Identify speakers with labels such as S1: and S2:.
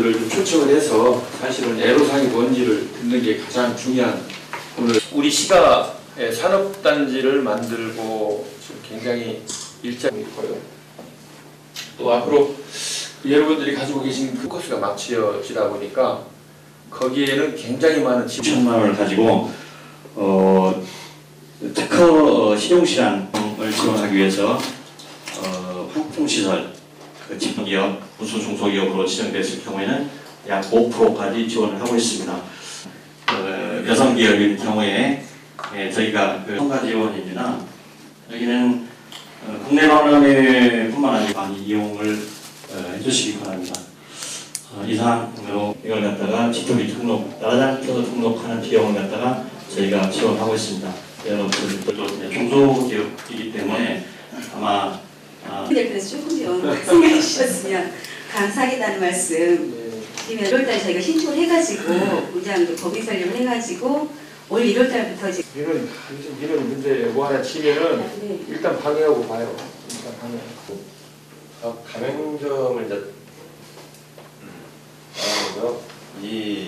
S1: 분들을 좀 초청을 해서 사실은 애로사항이 뭔지를 듣는 게 가장 중요한 오늘 우리 시가 예, 산업단지를 만들고 지금 굉장히 일정이 있고요. 또 앞으로 여러분들이 가지고 계신 그 포커스가 맞춰지다 보니까 거기에는 굉장히 많은 지원
S2: 6천만 원을 가지고 어, 특허 어, 실용실험을 지원하기 위해서 어, 상품시설 그 지방기업, 우수 중소기업으로 지정됐을 경우에는 약 5%까지 지원을 하고 있습니다. 어, 여성기업인 경우에 예, 저희가 그 성과 지원입니다. 여기는 어, 국내 박람회뿐만 아니라 많이 이용을 어, 해주시기 바랍니다. 어, 이상으로 이걸 갖다가 지토리 등록, 나라장터도 등록하는 비용을 갖다가 저희가 지원하고 있습니다. 여러분들도 중소기업이기 때문에 아,
S3: 대표에서 조금 좀 생각해 주셨으면 감사하겠다는 말씀
S1: 예,
S3: 드리면 1월달 저희가 신청을 해가지고 문장도 법인 설립을 해가지고 올 1월달부터 지금
S1: 이런 이런 문제 뭐 하나 치면은
S3: 네.
S1: 일단 방해하고 봐요. 일단 방해하고.
S4: 아, 가맹점을 이제 말하면서 이